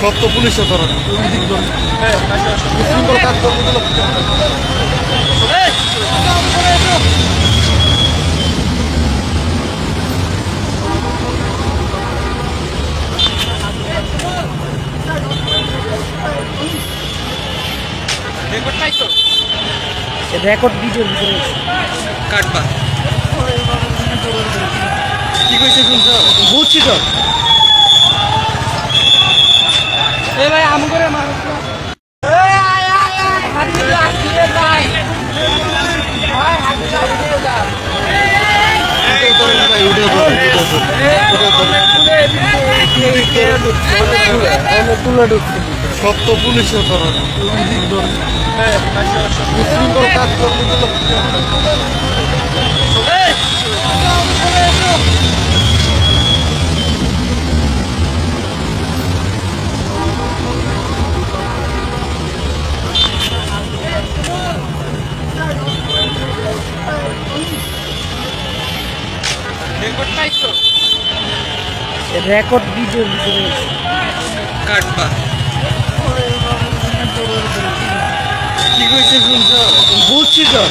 সব তো পুলিশে ধরে কাজ রেকর্ড ভিডিওর ভিতরে কাটবা। কি কইছে শুনছো? বুঝছি তো। এ ভাই আম করে মানুষ সব তো পুলিশে ধরে কাজ করবে রেকর্ড ভিডিও ভিতরে কাটবা। কি কইছে শুনছো? বুঝছি তো।